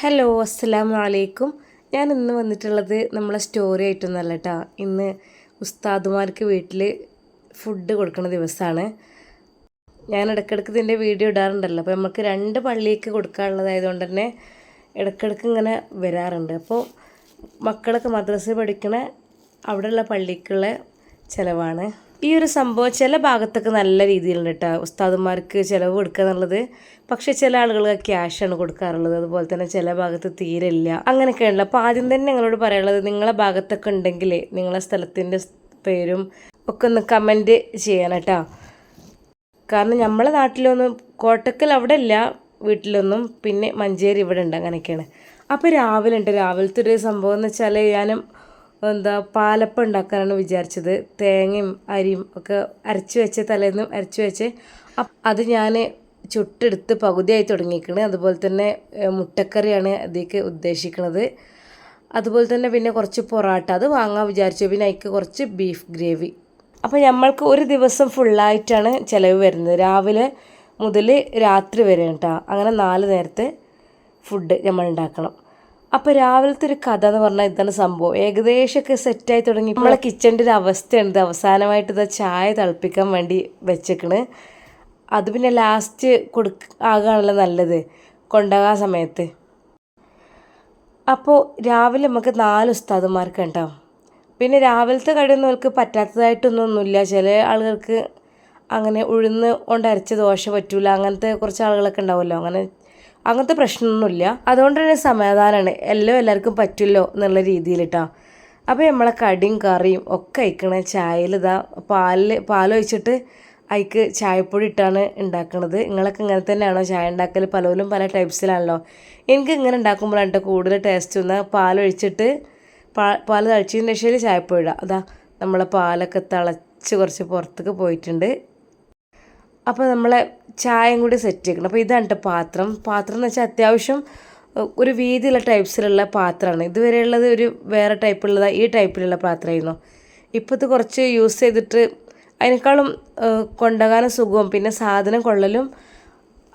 Hello അസ്സലാമു അലൈക്കും ഞാൻ ഇന്ന് വന്നിട്ടുള്ളത് നമ്മളെ സ്റ്റോറി ആയിട്ടൊന്നല്ല കേട്ടോ ഇന്ന് ഉസ്താദുമാർക്ക് വീട്ടിൽ ഫുഡ് കൊടുക്കുന്ന ദിവസമാണ് ഞാൻ ഇടയ്ക്കിടയ്ക്ക് ഇതിന്റെ വീഡിയോ ഇടാറുണ്ടല്ലോ. അപ്പോൾ നമുക്ക് രണ്ട് പള്ളിക്ക് കൊടുക്കാനുള്ളതായതുകൊണ്ട് തന്നെ ഇടയ്ക്കിടയ്ക്ക് ഇങ്ങനെ വരാറുണ്ട്. അപ്പോൾ മക്കളൊക്കെ മദ്രസ പഠിക്കണ അവിടെയുള്ള പള്ളിക്കുള്ള ചിലവാണ്. ഈ ഒരു സംഭവം ചില ഭാഗത്തൊക്കെ നല്ല രീതിയിലുണ്ട് കേട്ടോ ഉസ്താദുമാർക്ക് ചിലവ് കൊടുക്കുക എന്നുള്ളത്. പക്ഷേ ചില ആളുകൾ ക്യാഷാണ് കൊടുക്കാറുള്ളത്. അതുപോലെ തന്നെ ചില ഭാഗത്ത് തീരില്ല ഇല്ല. അങ്ങനെയൊക്കെയുണ്ട് അപ്പോൾ ആദ്യം തന്നെ നിങ്ങളോട് പറയാനുള്ളത് നിങ്ങളെ ഭാഗത്തൊക്കെ ഉണ്ടെങ്കിൽ നിങ്ങളെ സ്ഥലത്തിന്റെ പേരും ഒക്കെ ഒന്ന് കമന്റ് ചെയ്യണം കേട്ടോ കാരണം നമ്മളെ നാട്ടിലൊന്നും കോട്ടക്കൽ അവിടെ ഇല്ല വീട്ടിലൊന്നും. പിന്നെ മഞ്ചേരി ഇവിടെ ഉണ്ട് അങ്ങനെയൊക്കെയാണ്. അപ്പോൾ രാവിലെ ഉണ്ട്. രാവിലത്തെ ഒരു സംഭവം എന്ന് വെച്ചാൽ ഞാനും എന്താ പാലപ്പം ഉണ്ടാക്കാനാണ് വിചാരിച്ചത്. തേങ്ങയും അരിയും ഒക്കെ അരച്ച് വെച്ച് തലേന്നും അരച്ച് വെച്ച് അത് ഞാൻ ചുട്ടെടുത്ത് പകുതിയായി തുടങ്ങിയിരിക്കുന്നത് അതുപോലെ തന്നെ മുട്ടക്കറിയാണ് അതിലേക്ക് ഉദ്ദേശിക്കുന്നത് അതുപോലെ തന്നെ പിന്നെ കുറച്ച് പൊറാട്ട. അത് വാങ്ങാൻ വിചാരിച്ചു. പിന്നെ അതിക്ക് കുറച്ച് ബീഫ് ഗ്രേവി. അപ്പോൾ നമ്മൾക്ക് ഒരു ദിവസം ഫുള്ളായിട്ടാണ് ചിലവ് വരുന്നത്. രാവിലെ മുതൽ രാത്രി വരെ കേട്ടോ അങ്ങനെ നാല് നേരത്തെ ഫുഡ് നമ്മൾ ഉണ്ടാക്കണം. അപ്പോൾ രാവിലത്തെ ഒരു കഥ എന്ന് പറഞ്ഞാൽ ഇതാണ് സംഭവം. ഏകദേശമൊക്കെ സെറ്റായി തുടങ്ങി. നമ്മളെ കിച്ചന്റെ ഒരു അവസ്ഥയാണ് ഇത്. അവസാനമായിട്ട് ഇത് ചായ തിളപ്പിക്കാൻ വേണ്ടി വെച്ചേക്കണ്. അത് പിന്നെ ലാസ്റ്റ് കൊടുക്ക ആകാണല്ലോ നല്ലത്. കൊണ്ടുപോകാൻ സമയത്ത്. അപ്പോൾ രാവിലെ നമുക്ക് നാല് ഉസ്താദുമാർക്ക് ഉണ്ടാവും പിന്നെ രാവിലത്തെ കടിയൊന്നും അവർക്ക് പറ്റാത്തതായിട്ടൊന്നൊന്നുമില്ല. ചില ആളുകൾക്ക് അങ്ങനെ ഉഴുന്ന് കൊണ്ട് അരച്ച ദോശ പറ്റൂല. അങ്ങനത്തെ കുറച്ച് ആളുകളൊക്കെ ഉണ്ടാവുമല്ലോ. അങ്ങനെ അങ്ങനത്തെ പ്രശ്നമൊന്നുമില്ല. അതുകൊണ്ട് തന്നെ സമാധാനമാണ് എല്ലാം എല്ലാവർക്കും പറ്റുമല്ലോ എന്നുള്ള രീതിയിൽ അപ്പോൾ നമ്മളെ കടിയും കറിയും ഒക്കെ അയക്കണ ചായയിൽ ഇതാ പാലിൽ പാലൊഴിച്ചിട്ട് അതിക്ക് ചായപ്പൊടി ഇട്ടാണ് ഉണ്ടാക്കുന്നത് നിങ്ങളൊക്കെ ഇങ്ങനെ തന്നെയാണോ ചായ ഉണ്ടാക്കൽ പലരും പല ടൈപ്സിലാണല്ലോ. എനിക്ക് ഇങ്ങനെ ഉണ്ടാക്കുമ്പോഴാണ് കൂടുതൽ ടേസ്റ്റ് ഒന്ന് പാലൊഴിച്ചിട്ട് പാ പാൽ തളിച്ചതിന് ശേഷം ചായപ്പൊടി ഇടാം അതാ നമ്മളെ പാലൊക്കെ തിളച്ച് കുറച്ച് പുറത്തേക്ക് പോയിട്ടുണ്ട്. അപ്പോൾ നമ്മളെ ചായയും കൂടി സെറ്റ് ചെയ്യണം. അപ്പോൾ ഇതാണ് കേട്ടോ പാത്രം. പാത്രം എന്ന് വെച്ചാൽ അത്യാവശ്യം ഒരു വീതിയുള്ള ടൈപ്സിലുള്ള പാത്രമാണ്. ഇതുവരെയുള്ളത് ഒരു വേറെ ടൈപ്പുള്ളതാണ് ഈ ടൈപ്പിലുള്ള പാത്രമായിരുന്നു. ഇപ്പോൾ ഇത് കുറച്ച് യൂസ് ചെയ്തിട്ട് അതിനേക്കാളും കൊണ്ടുപോകാനും സുഖവും പിന്നെ സാധനം കൊള്ളലും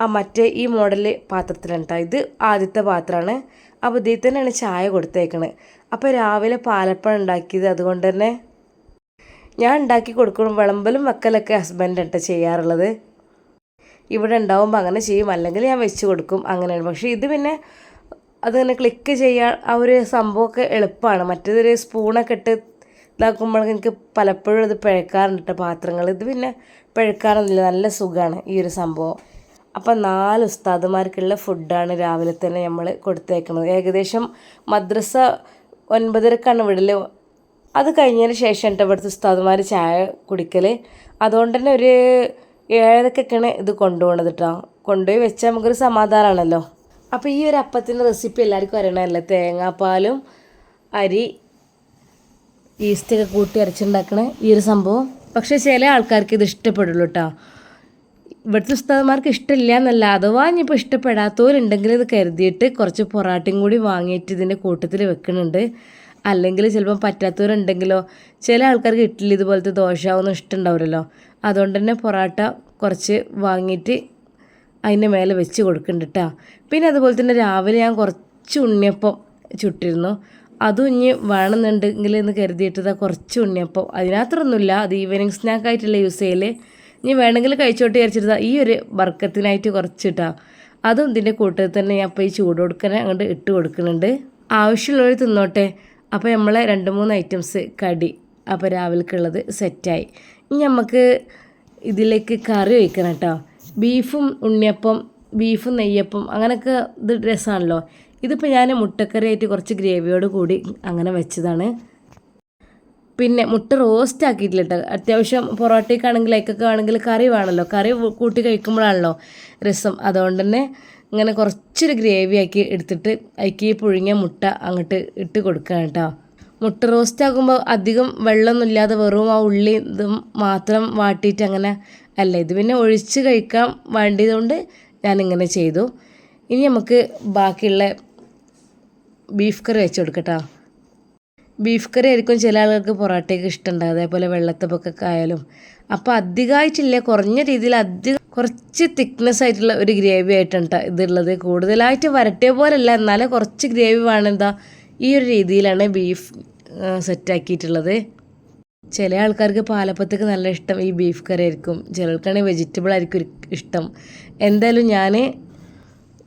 ആ മറ്റേ ഈ മോഡൽ പാത്രത്തിലാണ് ഇത് ആദ്യത്തെ പാത്രമാണ്. അപ്പോൾ ഇതിൽ തന്നെയാണ് ചായ കൊടുത്തേക്കണത് അപ്പോൾ രാവിലെ പാലപ്പഴം ഉണ്ടാക്കിയത് അതുകൊണ്ട് തന്നെ ഞാൻ ഉണ്ടാക്കി കൊടുക്കണം വിളമ്പലും വെക്കലൊക്കെ ഹസ്ബൻഡ് കേട്ടോ ചെയ്യാറുള്ളത്. ഇവിടെ ഉണ്ടാവുമ്പോൾ അങ്ങനെ ചെയ്യും. അല്ലെങ്കിൽ ഞാൻ വെച്ച് കൊടുക്കും. അങ്ങനെയാണ്. പക്ഷേ ഇത് പിന്നെ അതിങ്ങനെ ക്ലിക്ക് ചെയ്യാൻ ആ ഒരു സംഭവമൊക്കെ എളുപ്പമാണ്. മറ്റേതൊരു സ്പൂണൊക്കെ ഇട്ട് ഇതാക്കുമ്പോൾ എനിക്ക് പലപ്പോഴും ഇത് പിഴക്കാറുണ്ട് പാത്രങ്ങൾ. ഇത് പിന്നെ പിഴക്കാറൊന്നുമില്ല. നല്ല സുഖമാണ് ഈ ഒരു സംഭവം. അപ്പം നാല് ഉസ്താദുമാർക്കുള്ള ഫുഡാണ് രാവിലെ തന്നെ നമ്മൾ കൊടുത്തേക്കുന്നത് ഏകദേശം മദ്രസ ഒൻപതരക്കാണ് വിടൽ അത് കഴിഞ്ഞതിന് ശേഷം കേട്ടോ ഇവിടുത്തെ ഉസ്താദുമാർ ചായ കുടിക്കൽ അതുകൊണ്ട് തന്നെ ഒരു ഏഴരക്കൊക്കെയാണ് ഇത് കൊണ്ടുപോകണത് കേട്ടോ കൊണ്ടുപോയി വെച്ചാൽ നമുക്കൊരു സമാധാനമാണല്ലോ അപ്പോൾ ഈ ഒരു അപ്പത്തിന്റെ റെസിപ്പി എല്ലാവർക്കും അറിയണമല്ലേ തേങ്ങാപ്പാലും അരി ഈസ്റ്റൊക്കെ കൂട്ടി അരച്ചുണ്ടാക്കണ ഈ ഒരു സംഭവം. പക്ഷേ ചില ആൾക്കാർക്ക് ഇത് ഇഷ്ടപ്പെടുള്ളൂ കേട്ടോ ഇവിടുത്തെ ഉസ്താദന്മാർക്ക് ഇഷ്ടമില്ല എന്നല്ല അഥവാ ഇനിയിപ്പോൾ ഇഷ്ടപ്പെടാത്തവരുണ്ടെങ്കിൽ ഇത് കരുതിയിട്ട് കുറച്ച് പൊറാട്ടയും കൂടി വാങ്ങിയിട്ട് ഇതിന്റെ കൂട്ടത്തിൽ വെക്കുന്നുണ്ട് അല്ലെങ്കിൽ ചിലപ്പം പറ്റാത്തവരുണ്ടെങ്കിലോ ചില ആൾക്കാർക്ക് ഇഡ്ഡലി ഇതുപോലത്തെ ദോശ ഒന്നും ഇഷ്ടമുണ്ടാവില്ലല്ലോ. അതുകൊണ്ട് തന്നെ പൊറോട്ട കുറച്ച് വാങ്ങിയിട്ട് അതിന്റെ മേലെ വെച്ച് കൊടുക്കുന്നുണ്ട് കേട്ടോ പിന്നെ അതുപോലെ തന്നെ രാവിലെ ഞാൻ കുറച്ച് ഉണ്ണിയപ്പം ചുട്ടിരുന്നു. അതും ഇനി വേണമെന്നുണ്ടെങ്കിൽ എന്ന് കരുതിയിട്ടത് കുറച്ച് ഉണ്ണിയപ്പം. അതിനകത്തൊന്നുമില്ല അത് ഈവനിങ് സ്നാക്കായിട്ടല്ല യൂസ് ചെയ്യൽ ഇനി വേണമെങ്കിൽ കഴിച്ചോട്ട് വിചാരിച്ചിരുന്ന ഈ ഒരു വർക്കത്തിനായിട്ട് കുറച്ചിട്ടാ അതും ഇതിന്റെ കൂട്ടത്തിൽ തന്നെ ഞാൻ ഇപ്പോൾ ഈ ചൂട് കൊടുക്കാൻ അങ്ങോട്ട് ഇട്ട് കൊടുക്കുന്നുണ്ട്. ആവശ്യമുള്ളവർ തിന്നോട്ടെ. അപ്പോൾ നമ്മൾ രണ്ട് മൂന്ന് ഐറ്റംസ് കടി അപ്പോൾ രാവിലേക്കുള്ളത് സെറ്റായി ഇനി നമുക്ക് ഇതിലേക്ക് കറി വയ്ക്കണം കേട്ടോ ബീഫും ഉണ്ണിയപ്പം ബീഫും നെയ്യപ്പം അങ്ങനെയൊക്കെ ഇത് രസമാണല്ലോ ഇതിപ്പോൾ ഞാൻ മുട്ടക്കറിയായിട്ട് കുറച്ച് ഗ്രേവിയോട് കൂടി അങ്ങനെ വെച്ചതാണ്. പിന്നെ മുട്ട റോസ്റ്റ് ആക്കിയിട്ടില്ല അത്യാവശ്യം പൊറോട്ടയ്ക്കാണെങ്കിൽ ലൈക്കൊക്കെ ആണെങ്കിൽ കറി വേണമല്ലോ കറി കൂട്ടി കഴിക്കുമ്പോഴാണല്ലോ രസം. അതുകൊണ്ട് തന്നെ ഇങ്ങനെ കുറച്ചൊരു ഗ്രേവി ആക്കി എടുത്തിട്ട് അതിക്ക് പുഴുങ്ങിയ മുട്ട അങ്ങോട്ട് ഇട്ട് കൊടുക്കുക കേട്ടോ മുട്ട റോസ്റ്റ് ആകുമ്പോൾ അധികം വെള്ളമൊന്നും ഇല്ലാതെ വെറും ആ ഉള്ളി ഇതും മാത്രം വാട്ടിയിട്ട് അങ്ങനെ അല്ല ഇത് പിന്നെ ഒഴിച്ച് കഴിക്കാൻ വേണ്ടിയതുകൊണ്ട് ഞാനിങ്ങനെ ചെയ്തു. ഇനി നമുക്ക് ബാക്കിയുള്ള ബീഫ് കറി വെച്ച് കൊടുക്കട്ടോ ബീഫ് കറി ആയിരിക്കും ചില ആളുകൾക്ക് പൊറോട്ടയൊക്കെ ഇഷ്ടമുണ്ട് അതേപോലെ വെള്ളത്തപ്പൊക്കെ ആയാലും. അപ്പോൾ അധികമായിട്ടില്ല കുറഞ്ഞ രീതിയിൽ അധികം കുറച്ച് തിക്നെസ് ആയിട്ടുള്ള ഒരു ഗ്രേവി ആയിട്ടാണ് ഇതുള്ളത്. കൂടുതലായിട്ട് വരട്ടിയ പോലല്ല. എന്നാലും കുറച്ച് ഗ്രേവി വേണമെന്താ ഈ ഒരു രീതിയിലാണ് ബീഫ് സെറ്റാക്കിയിട്ടുള്ളത് ചില ആൾക്കാർക്ക് പാലപ്പത്തേക്ക് നല്ല ഇഷ്ടം ഈ ബീഫ് കറി ആയിരിക്കും ചിലർക്കാണെങ്കിൽ വെജിറ്റബിൾ ആയിരിക്കും ഇഷ്ടം. എന്തായാലും ഞാൻ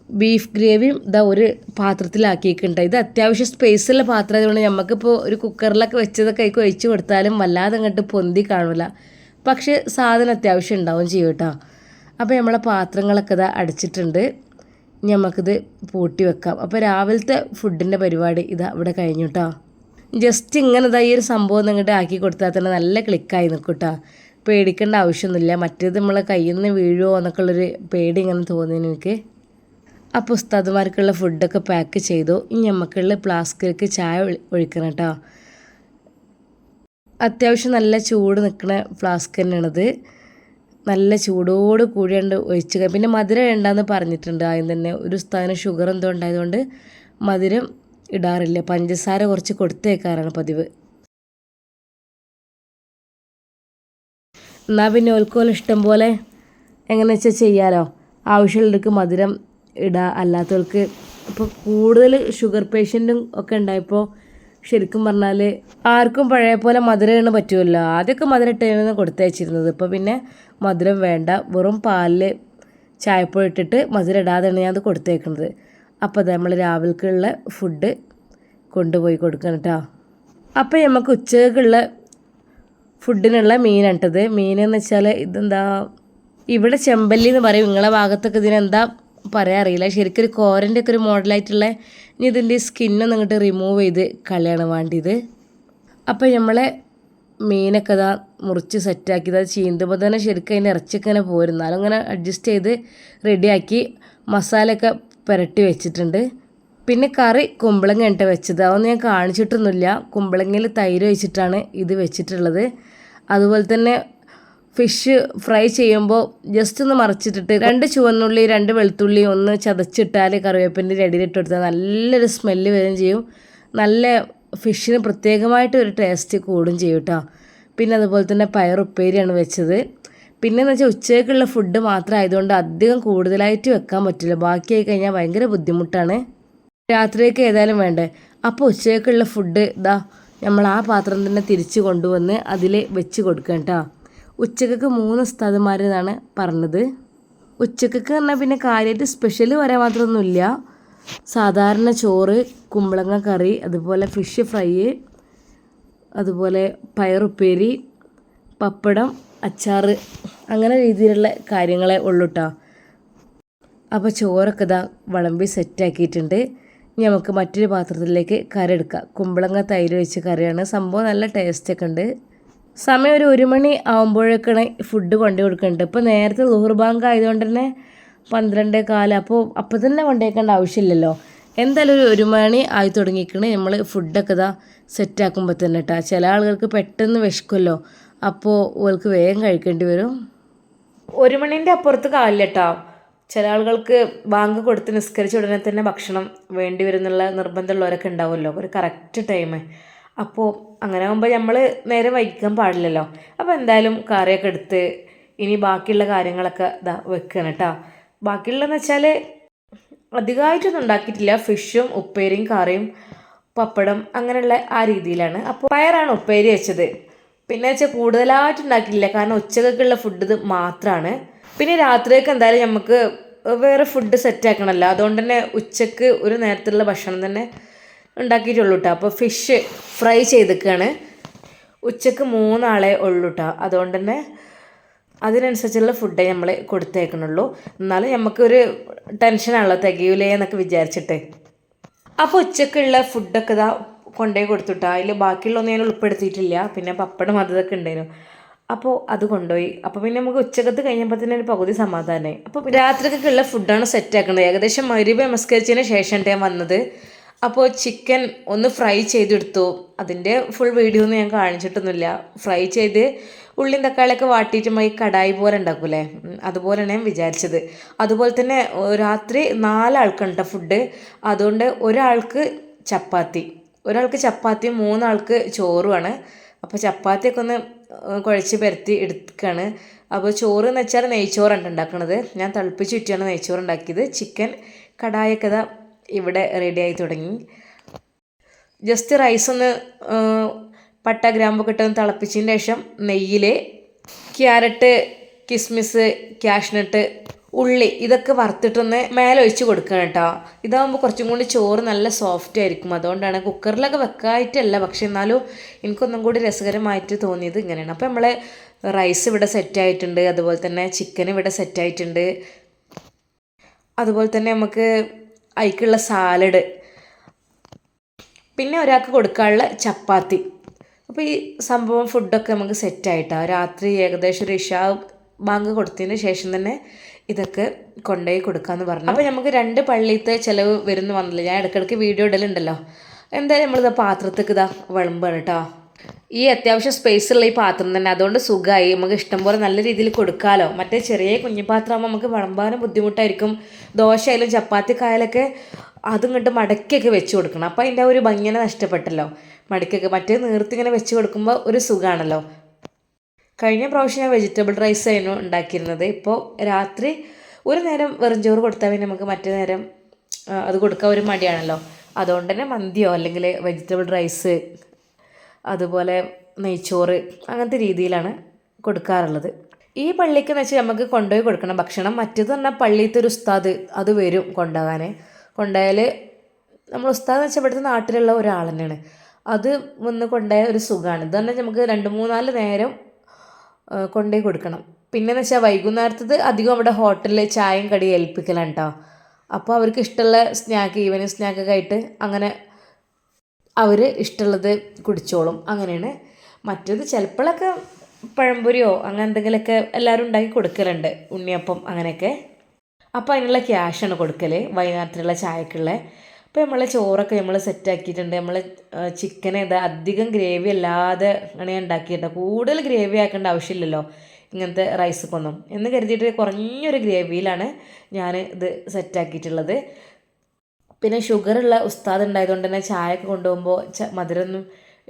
ബീഫ് ഗ്രേവിയും ഇതാ ഒരു പാത്രത്തിലാക്കിയിട്ടുണ്ട്. ഇത് അത്യാവശ്യം സ്പേസുള്ള പാത്രം ആയതുകൊണ്ട് നമുക്കിപ്പോൾ ഒരു കുക്കറിലൊക്കെ വെച്ചതൊക്കെ ആയി ഒഴിച്ച് കൊടുത്താലും വല്ലാതെ അങ്ങോട്ട് പൊന്തി കാണില്ല പക്ഷേ സാധനം അത്യാവശ്യം ഉണ്ടാവും ചെയ്യും കേട്ടോ അപ്പോൾ നമ്മളെ പാത്രങ്ങളൊക്കെ ഇതാ അടിച്ചിട്ടുണ്ട്. ഇനി നമുക്കിത് പൂട്ടി വെക്കാം. അപ്പോൾ രാവിലത്തെ ഫുഡിന്റെ പരിപാടി ഇതാ ഇവിടെ കഴിഞ്ഞു കേട്ടോ ജസ്റ്റ് ഇങ്ങനെ ഇതാ ഈ ഒരു സംഭവം നിങ്ങൾക്ക് ആക്കി കൊടുത്താൽ തന്നെ നല്ല ക്ലിക്കായി നിൽക്കും കേട്ടോ പേടിക്കേണ്ട ആവശ്യമൊന്നുമില്ല. മറ്റേത് നമ്മളെ കയ്യിൽ നിന്ന് വീഴുമോ എന്നൊക്കെ ഉള്ളൊരു പേടി ഇങ്ങനെ തോന്നി എനിക്ക്. അപ്പോൾ ഉസ്താദ്മാർക്കുള്ള ഫുഡൊക്കെ പാക്ക് ചെയ്തു. ഇനി നമുക്കുള്ള ഫ്ലാസ്കിലേക്ക് ചായ ഒഴിക്കണം കേട്ടോ. അത്യാവശ്യം നല്ല ചൂട് നിൽക്കുന്ന ഫ്ലാസ്ക് തന്നെയാണത്. നല്ല ചൂടോട് കൂടിയുണ്ട് ഒഴിച്ച് പിന്നെ മധുരം വേണ്ടെന്ന് പറഞ്ഞിട്ടുണ്ട്. ആദ്യം തന്നെ ഒരു സ്ഥാനം ഷുഗർ എന്തോ ഉണ്ടായതുകൊണ്ട് മധുരം ഇടാറില്ല. പഞ്ചസാര കുറച്ച് കൊടുത്തേക്കാറാണ് പതിവ്. എന്നാൽ പിന്നെ ഓൽക്കോൽ ഇഷ്ടം പോലെ എങ്ങനെ വെച്ചാൽ ചെയ്യാലോ? ആവശ്യമുള്ളവർക്ക് മധുരം ഇടുക അല്ലാത്തവർക്ക് ഇപ്പോൾ കൂടുതൽ ഷുഗർ പേഷ്യന്റും ഒക്കെ ഉണ്ടായപ്പോൾ ശരിക്കും പറഞ്ഞാൽ ആർക്കും പഴയ പോലെ മധുരമാണ് പറ്റുമല്ലോ ആദ്യമൊക്കെ മധുരം ഇട്ടായിരുന്നു കൊടുത്തയച്ചിരുന്നത്. ഇപ്പോൾ പിന്നെ മധുരം വേണ്ട. വെറും പാലിൽ ചായപ്പൊടി ഇട്ടിട്ട് മധുരം ഇടാതെയാണ് ഞാൻ അത് കൊടുത്തേക്കുന്നത്. അപ്പോൾ അത് നമ്മൾ രാവിലേക്കുള്ള ഫുഡ് കൊണ്ടുപോയി കൊടുക്കണം കേട്ടോ അപ്പോൾ നമുക്ക് ഉച്ചക്കുള്ള ഫുഡിനുള്ള മീനാണിട്ടത് മീനെന്ന് വെച്ചാൽ ഇതെന്താ? ഇവിടെ ചെമ്പല്ലി എന്ന് പറയും. നിങ്ങളെ ഭാഗത്തൊക്കെ ഇതിനെന്താ പറയാൻ അറിയില്ല. ശരിക്കും ഒരു കോരന്റെ ഒക്കെ ഒരു മോഡലായിട്ടുള്ള ഇനി ഇതിന്റെ സ്കിന്നൊന്നും അങ്ങോട്ട് റിമൂവ് ചെയ്ത് കളയാണ് വേണ്ടിയത്. അപ്പോൾ നമ്മളെ മീനൊക്കെ ഇതാ മുറിച്ച് സെറ്റാക്കി അത് ചീന്തുമ്പോൾ തന്നെ ശരിക്കും അതിന്റെ ഇറച്ചിയൊക്കെ ഇങ്ങനെ പോരുന്നാലും അങ്ങനെ അഡ്ജസ്റ്റ് ചെയ്ത് റെഡിയാക്കി മസാലയൊക്കെ പുരട്ടി വെച്ചിട്ടുണ്ട്. പിന്നെ കറി കുമ്പളങ്ങ ഇട്ട് വെച്ചത്. അതൊന്നും ഞാൻ കാണിച്ചിട്ടൊന്നുമില്ല. കുമ്പളങ്ങയിൽ തൈര് വെച്ചിട്ടാണ് ഇത് വെച്ചിട്ടുള്ളത്. അതുപോലെ തന്നെ ഫിഷ് ഫ്രൈ ചെയ്യുമ്പോൾ ജസ്റ്റ് ഒന്ന് മറിച്ചിട്ടിട്ട് രണ്ട് ചുവന്നുള്ളി രണ്ട് വെളുത്തുള്ളി ഒന്ന് ചതച്ചിട്ടാൽ കറിവേപ്പിന്റെ ഇടയിലിട്ട് കൊടുത്താൽ നല്ലൊരു സ്മെല്ല് വരികയും ചെയ്യും. നല്ല ഫിഷിന് പ്രത്യേകമായിട്ട് ഒരു ടേസ്റ്റ് കൂടും ചെയ്യും കേട്ടോ. പിന്നെ അതുപോലെ തന്നെ പയർ ഉപ്പേരിയാണ് വെച്ചത്. പിന്നെ എന്ന് വെച്ചാൽ ഉച്ചയ്ക്കുള്ള ഫുഡ് മാത്രം ആയതുകൊണ്ട് അധികം കൂടുതലായിട്ട് വെക്കാൻ പറ്റില്ല. ബാക്കിയായി കഴിഞ്ഞാൽ ഭയങ്കര ബുദ്ധിമുട്ടാണ്. രാത്രിയൊക്കെ ഏതായാലും വേണ്ടേ? അപ്പോൾ ഉച്ചയ്ക്കുള്ള ഫുഡ് ഇതാ നമ്മൾ ആ പാത്രം തന്നെ തിരിച്ച് കൊണ്ടുവന്ന് അതിൽ വെച്ച് കൊടുക്കാം കേട്ടോ. ഉച്ചക്കൊക്കെ മൂന്ന് ഉസ്താദുമാരെന്നാണ് പറഞ്ഞത്. ഉച്ചക്കൊക്കെ പറഞ്ഞാൽ പിന്നെ കാര്യമായിട്ട് സ്പെഷ്യൽ വരാൻ മാത്രമൊന്നുമില്ല സാധാരണ ചോറ് കുമ്പളങ്ങ കറി അതുപോലെ ഫിഷ് ഫ്രൈ അതുപോലെ പയറുപ്പേരി പപ്പടം അച്ചാറ് അങ്ങനെ രീതിയിലുള്ള കാര്യങ്ങളെ ഉള്ളൂ കേട്ടോ അപ്പോൾ ചോറൊക്കെ ഇതാ വിളമ്പി സെറ്റാക്കിയിട്ടുണ്ട് ഇനി നമുക്ക് മറ്റൊരു പാത്രത്തിലേക്ക് കറി എടുക്കാം. കുമ്പളങ്ങ തൈര് വെച്ച് കറിയാണ്. സംഭവം നല്ല ടേസ്റ്റൊക്കെ ഉണ്ട്. സമയം ഒരു ഒരു മണി ആകുമ്പോഴേക്കാണ് ഫുഡ് കൊണ്ടു കൊടുക്കുന്നുണ്ട് ഇപ്പോൾ നേരത്തെ ലുഹർ ബാങ്ക് ആയതുകൊണ്ട് തന്നെ പന്ത്രണ്ട് കാല അപ്പോൾ അപ്പോൾ തന്നെ കൊണ്ടുപോയിക്കേണ്ട ആവശ്യമില്ലല്ലോ. എന്തായാലും ഒരു ഒരു മണി ആയി തുടങ്ങിക്കണേ നമ്മൾ ഫുഡൊക്കെ ഇതാ സെറ്റാക്കുമ്പോൾ തന്നെ കേട്ടോ ചില ആളുകൾക്ക് പെട്ടെന്ന് വിശക്കുമല്ലോ അപ്പോൾ ഓൾക്ക് വേഗം കഴിക്കേണ്ടി വരും. ഒരു മണീന്റെ അപ്പുറത്ത് കാലില്ല കേട്ടോ ചില ആളുകൾക്ക് ബാങ്ക് കൊടുത്ത് നിസ്കരിച്ച ഉടനെ തന്നെ ഭക്ഷണം വേണ്ടി വരുന്നുള്ള നിർബന്ധമുള്ളവരൊക്കെ ഉണ്ടാവുമല്ലോ. ഒരു കറക്റ്റ് ടൈം അപ്പോൾ അങ്ങനെ ആകുമ്പോൾ നമ്മൾ നേരെ വൈകിക്കാൻ പാടില്ലല്ലോ. അപ്പോൾ എന്തായാലും കറിയൊക്കെ എടുത്ത് ഇനി ബാക്കിയുള്ള കാര്യങ്ങളൊക്കെ ഇതാ വെക്കണം കേട്ടോ ബാക്കിയുള്ളതെന്ന് വെച്ചാൽ അധികമായിട്ടൊന്നും ഉണ്ടാക്കിയിട്ടില്ല. ഫിഷും ഉപ്പേരിയും കറിയും പപ്പടം അങ്ങനെയുള്ള ആ രീതിയിലാണ്. അപ്പോൾ പയറാണ് ഉപ്പേരി വെച്ചത്. പിന്നെ വെച്ചാൽ കൂടുതലായിട്ട് ഉണ്ടാക്കിയിട്ടില്ല. കാരണം ഉച്ചക്കൊക്കെയുള്ള ഫുഡ് ഇത് മാത്രമാണ് പിന്നെ രാത്രിയൊക്കെ എന്തായാലും നമുക്ക് വേറെ ഫുഡ് സെറ്റ് ആക്കണമല്ലോ അതുകൊണ്ട് തന്നെ ഉച്ചയ്ക്ക് ഒരു നേരത്തിലുള്ള ഭക്ഷണം തന്നെ ഉണ്ടാക്കിയിട്ടുള്ളൂ കേട്ടോ അപ്പോൾ ഫിഷ് ഫ്രൈ ചെയ്തിക്കാണ്. ഉച്ചയ്ക്ക് മൂന്നാളെ ഉള്ളൂ കേട്ടോ അതുകൊണ്ട് തന്നെ അതിനനുസരിച്ചുള്ള ഫുഡേ നമ്മൾ കൊടുത്തേക്കണുള്ളൂ. എന്നാലും നമുക്കൊരു ടെൻഷനാണല്ലോ തികയൂലേ എന്നൊക്കെ വിചാരിച്ചിട്ട്. അപ്പോൾ ഉച്ചക്കുള്ള ഫുഡൊക്കെ ഇതാ കൊണ്ടുപോയി കൊടുത്തുട്ടോ. അതിൽ ബാക്കിയുള്ളൊന്നും ഞാൻ ഉൾപ്പെടുത്തിയിട്ടില്ല. പിന്നെ പപ്പടം അതൊക്കെ ഉണ്ടായിരുന്നു അപ്പോൾ അത് കൊണ്ടുപോയി അപ്പോൾ പിന്നെ നമുക്ക് ഉച്ചക്കത്ത് കഴിഞ്ഞപ്പോൾ തന്നെ ഒരു പകുതി സമാധാനമായി അപ്പോൾ രാത്രിക്കൊക്കെയുള്ള ഫുഡാണ് സെറ്റാക്കുന്നത് ഏകദേശം മരുഭ നമസ്കരിച്ചതിന് ശേഷം ഞാൻ വന്നത്. അപ്പോൾ ചിക്കൻ ഒന്ന് ഫ്രൈ ചെയ്തെടുത്തു. അതിന്റെ ഫുൾ വീഡിയോ ഒന്നും ഞാൻ കാണിച്ചിട്ടൊന്നുമില്ല. ഫ്രൈ ചെയ്ത് ഉള്ളിയും തക്കാളിയൊക്കെ വാട്ടിയിട്ട് ഈ കടായി പോലെ ഉണ്ടാക്കൂലേ? അതുപോലെയാണ് ഞാൻ വിചാരിച്ചത്. അതുപോലെ തന്നെ രാത്രി നാലാൾക്കുണ്ട് ഫുഡ് അതുകൊണ്ട് ഒരാൾക്ക് ചപ്പാത്തി. ഒരാൾക്ക് ചപ്പാത്തി മൂന്നാൾക്ക് ചോറുമാണ് അപ്പോൾ ചപ്പാത്തിയൊക്കെ ഒന്ന് കുഴച്ച് പരത്തി എടുക്കുകയാണ് അപ്പോൾ ചോറ് എന്ന് വെച്ചാൽ നെയ്ച്ചോറാണ് ഉണ്ടാക്കുന്നത് ഞാൻ തിളപ്പിച്ച് ചുറ്റിയാണ് നെയ്ച്ചോറ് ഉണ്ടാക്കിയത്. ചിക്കൻ കടായൊക്കെ ഇവിടെ റെഡിയായി തുടങ്ങി. ജസ്റ്റ് റൈസ് ഒന്ന് പട്ട ഗ്രാമ്പൊക്കെ ഇട്ടൊന്ന് തിളപ്പിച്ചതിന് ശേഷം നെയ്യിൽ ക്യാരറ്റ് കിസ്മിസ് ക്യാഷ്നട്ട് ഉള്ളി ഇതൊക്കെ വറുത്തിട്ടൊന്ന് മേലെ ഒഴിച്ച് കൊടുക്കണം കേട്ടോ ഇതാകുമ്പോൾ കുറച്ചും കൂടി ചോറ് നല്ല സോഫ്റ്റ് ആയിരിക്കും. അതുകൊണ്ടാണ് കുക്കറിലൊക്കെ വെക്കായിട്ടല്ല പക്ഷെ എന്നാലും എനിക്കൊന്നും കൂടി രസകരമായിട്ട് തോന്നിയത് ഇങ്ങനെയാണ്. അപ്പോൾ നമ്മൾ റൈസ് ഇവിടെ സെറ്റ് ആയിട്ടുണ്ട് അതുപോലെ തന്നെ ചിക്കൻ ഇവിടെ സെറ്റ് ആയിട്ടുണ്ട്. അതുപോലെ തന്നെ നമുക്ക് അതിക്കുള്ള സാലഡ്. പിന്നെ ഒരാൾക്ക് കൊടുക്കാനുള്ള ചപ്പാത്തി. അപ്പോൾ ഈ സംഭവം ഫുഡൊക്കെ നമുക്ക് സെറ്റായിട്ടാണ് രാത്രി ഏകദേശം ഒരു ഇഷാ ബാങ്ക് കൊടുത്തതിന് ശേഷം തന്നെ ഇതൊക്കെ കൊണ്ടുപോയി കൊടുക്കാമെന്ന് പറഞ്ഞു. അപ്പോൾ നമുക്ക് രണ്ട് പള്ളിയിലത്തെ ചിലവ് വരുന്നു വന്നില്ല? ഞാൻ ഇടയ്ക്കിടയ്ക്ക് വീഡിയോ ഇടലുണ്ടല്ലോ. എന്തായാലും നമ്മളിത് പാത്രത്തേക്ക് ഇതാ വിളമ്പാണ് കേട്ടോ. ഈ അത്യാവശ്യം സ്പേസ് ഉള്ള ഈ പാത്രം തന്നെ. അതുകൊണ്ട് സുഖമായി നമുക്ക് ഇഷ്ടം പോലെ നല്ല രീതിയിൽ കൊടുക്കാമല്ലോ മറ്റേ ചെറിയ കുഞ്ഞിപ്പാത്രമാകുമ്പോൾ നമുക്ക് വിളമ്പാനും ബുദ്ധിമുട്ടായിരിക്കും. ദോശയായാലും ചപ്പാത്തിക്കായാലൊക്കെ അതും കണ്ട് മടക്കിയൊക്കെ വെച്ച് കൊടുക്കണം. അപ്പോൾ അതിന്റെ ഒരു ഭംഗിനെ നഷ്ടപ്പെട്ടല്ലോ. മടക്കിയൊക്കെ മറ്റേ നീർത്തി ഇങ്ങനെ വെച്ച് കൊടുക്കുമ്പോൾ ഒരു സുഖമാണല്ലോ കഴിഞ്ഞ പ്രാവശ്യം ഞാൻ വെജിറ്റബിൾ റൈസ് ആയിരുന്നു ഉണ്ടാക്കിയിരുന്നത്. ഇപ്പോൾ രാത്രി ഒരു നേരം വെറും ചോറ് കൊടുത്താൽ പിന്നെ നമുക്ക് മറ്റേ നേരം അത് കൊടുക്കാൻ ഒരു മടിയാണല്ലോ. അതുകൊണ്ട് തന്നെ മന്തിയോ അല്ലെങ്കിൽ വെജിറ്റബിൾ റൈസ് അതുപോലെ നെയ്ച്ചോറ് അങ്ങനത്തെ രീതിയിലാണ് കൊടുക്കാറുള്ളത്. ഈ പള്ളിക്ക് എന്ന് വെച്ചാൽ നമുക്ക് കൊണ്ടുപോയി കൊടുക്കണം. ഭക്ഷണം മറ്റേത് പറഞ്ഞാൽ പള്ളിയിലത്തെ ഒരു ഉസ്താദ് അത് വരും കൊണ്ടുപോകാൻ കൊണ്ടുപോയാൽ നമ്മൾ ഉസ്താദ് എന്ന് വെച്ചാൽ ഇവിടുത്തെ നാട്ടിലുള്ള ഒരാൾ തന്നെയാണ് അത് വന്ന് കൊണ്ടുപോയ ഒരു സുഖമാണ് ഇത് തന്നെ നമുക്ക് രണ്ട് മൂന്നാൽ നേരം കൊണ്ടുപോയി കൊടുക്കണം. പിന്നെന്ന് വെച്ചാൽ വൈകുന്നേരത്തത് അധികം അവിടെ ഹോട്ടലിൽ ചായയും കടി ഏൽപ്പിക്കലാണ് കേട്ടോ അപ്പോൾ അവർക്ക് ഇഷ്ടമുള്ള സ്നാക്ക് ഈവനിങ് സ്നാക്കൊക്കെ ആയിട്ട് അങ്ങനെ അവർ ഇഷ്ടമുള്ളത് കുടിച്ചോളും. അങ്ങനെയാണ്. മറ്റേത് ചിലപ്പോഴൊക്കെ പഴംപൊരിയോ അങ്ങനെ എന്തെങ്കിലുമൊക്കെ എല്ലാവരും ഉണ്ടാക്കി കൊടുക്കലുണ്ട്. ഉണ്ണിയപ്പം അങ്ങനെയൊക്കെ. അപ്പോൾ അതിനുള്ള ക്യാഷാണ് കൊടുക്കൽ വൈകുന്നേരത്തിനുള്ള ചായക്കുള്ള. അപ്പോൾ നമ്മൾ ചോറൊക്കെ നമ്മൾ സെറ്റാക്കിയിട്ടുണ്ട് നമ്മൾ ചിക്കൻ ഇത് അധികം ഗ്രേവി അല്ലാതെ അങ്ങനെ ഉണ്ടാക്കിയിട്ടുണ്ട് കൂടുതൽ ഗ്രേവി ആക്കേണ്ട ആവശ്യമില്ലല്ലോ. ഇങ്ങനത്തെ റൈസ് കൊന്നും എന്ന് കരുതിയിട്ട് കുറഞ്ഞൊരു ഗ്രേവിയിലാണ് ഞാൻ ഇത് സെറ്റാക്കിയിട്ടുള്ളത് പിന്നെ ഷുഗറുള്ള ഉസ്താദ് ഉണ്ടായതുകൊണ്ട് തന്നെ ചായ ഒക്കെ കൊണ്ടുപോകുമ്പോൾ മധുരമൊന്നും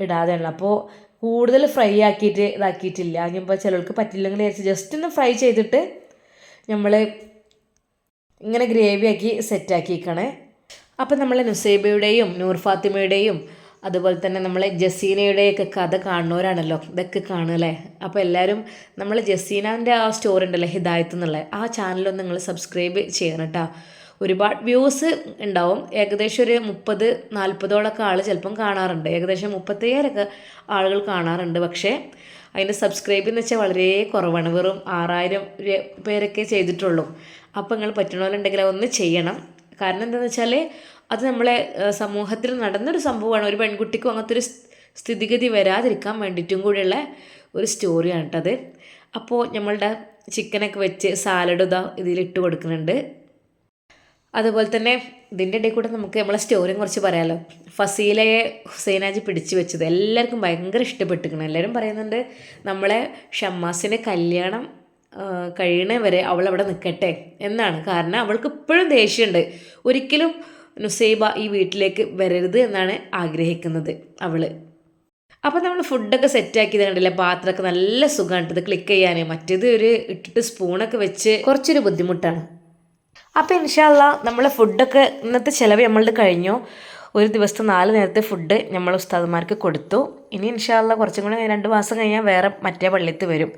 ഇടാതെയാണ്. അപ്പോൾ കൂടുതൽ ഫ്രൈ ആക്കിയിട്ട് ഇതാക്കിയിട്ടില്ല. ഇനിയിപ്പോൾ ചിലർക്ക് പറ്റില്ലെങ്കിൽ വിചാരിച്ച് ജസ്റ്റ് ഒന്ന് ഫ്രൈ ചെയ്തിട്ട് നമ്മൾ ഇങ്ങനെ ഗ്രേവി ആക്കി സെറ്റാക്കിക്കണേ അപ്പം നമ്മൾ നുസൈബയുടെയും നൂർ ഫാത്തിമയുടെയും അതുപോലെ തന്നെ നമ്മളെ ജസീനയുടെയൊക്കെ കഥ കാണുന്നവരാണല്ലോ. ഇതൊക്കെ കാണുമല്ലേ അപ്പോൾ എല്ലാവരും നമ്മൾ ജസീനാന്റെ ആ സ്റ്റോറി ഉണ്ടല്ലോ ഹിദായത്ത് എന്നുള്ള. ആ ചാനലൊന്ന് നിങ്ങൾ സബ്സ്ക്രൈബ് ചെയ്യണം കേട്ടോ ഒരുപാട് വ്യൂസ് ഉണ്ടാവും. ഏകദേശം ഒരു മുപ്പത് നാൽപ്പതോളൊക്കെ ആൾ ചിലപ്പം കാണാറുണ്ട്. ഏകദേശം മുപ്പത്തയ്യായിരമൊക്കെ ആളുകൾ കാണാറുണ്ട്. പക്ഷേ അതിന്റെ സബ്സ്ക്രൈബ് എന്ന് വെച്ചാൽ വളരെ കുറവാണ്. വെറും ആറായിരം പേരൊക്കെ ചെയ്തിട്ടുള്ളൂ. അപ്പോൾ നിങ്ങൾ പറ്റണമെന്നുണ്ടെങ്കിൽ അതൊന്ന് ചെയ്യണം. കാരണം എന്താണെന്ന് വെച്ചാൽ അത് നമ്മളെ സമൂഹത്തിൽ നടന്നൊരു സംഭവമാണ്. ഒരു പെൺകുട്ടിക്കും അങ്ങനത്തെ ഒരു സ്ഥിതിഗതി വരാതിരിക്കാൻ വേണ്ടിയിട്ടും കൂടിയുള്ള ഒരു സ്റ്റോറിയാണ് കേട്ടത് അപ്പോൾ നമ്മളുടെ ചിക്കനൊക്കെ വെച്ച് സാലഡ് ഇതാ ഇതിലിട്ട് കൊടുക്കുന്നുണ്ട്. അതുപോലെ തന്നെ ഇതിന്റെ ഇടയിൽ കൂടെ നമുക്ക് നമ്മളെ സ്റ്റോറിയും കുറച്ച് പറയാമല്ലോ ഫസീലയെ ഹുസൈനാജി പിടിച്ചു വെച്ചത് എല്ലാവർക്കും ഭയങ്കര ഇഷ്ടപ്പെട്ടിരിക്കണം എല്ലാവരും പറയുന്നുണ്ട് നമ്മളെ ഷമ്മാസിന്റെ കല്യാണം കഴിയണവരെ കഴിയണ വരെ അവൾ അവിടെ നിൽക്കട്ടെ എന്നാണ്. കാരണം അവൾക്ക് ഇപ്പോഴും ദേഷ്യമുണ്ട്. ഒരിക്കലും നുസൈബ ഈ വീട്ടിലേക്ക് വരരുത് എന്നാണ് ആഗ്രഹിക്കുന്നത് അവൾ അപ്പോൾ നമ്മൾ ഫുഡൊക്കെ സെറ്റാക്കിയത് കണ്ടില്ല? പാത്രമൊക്കെ നല്ല സുഖമാണ്. ഇത് ക്ലിക്ക് ചെയ്യാൻ മറ്റേത് ഒരു ഇട്ടിട്ട് സ്പൂണൊക്കെ വെച്ച് കുറച്ചൊരു ബുദ്ധിമുട്ടാണ്. അപ്പോൾ ഇൻഷാല്ല നമ്മളെ ഫുഡൊക്കെ ഇന്നത്തെ ചിലവ് നമ്മളുടെ കഴിഞ്ഞു. ഒരു ദിവസത്തെ നാല് നേരത്തെ ഫുഡ് നമ്മൾ ഉസ്താദന്മാർക്ക് കൊടുത്തു. ഇനി ഇൻഷാല്ല കുറച്ചും കൂടെ രണ്ട് മാസം കഴിഞ്ഞാൽ വേറെ മറ്റേ പള്ളിയത്ത് വരും.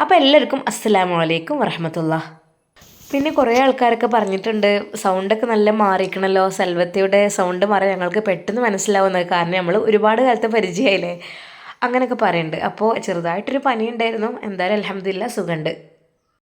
അപ്പോൾ എല്ലാവർക്കും അസ്സലാമു അലൈക്കും വറഹമത്തുള്ള പിന്നെ കുറേ ആൾക്കാരൊക്കെ പറഞ്ഞിട്ടുണ്ട് സൗണ്ടൊക്കെ നല്ല മാറിയിരിക്കണല്ലോ സെൽവത്തയുടെ സൗണ്ട് മാറി ഞങ്ങൾക്ക് പെട്ടെന്ന് മനസ്സിലാവുന്നത് കാരണം നമ്മൾ ഒരുപാട് കാലത്തെ പരിചയമായില്ലേ അങ്ങനെയൊക്കെ പറയുന്നുണ്ട് അപ്പോൾ ചെറുതായിട്ടൊരു പനി ഉണ്ടായിരുന്നു എന്തായാലും അലഹമ്മദില്ല സുഖമുണ്ട്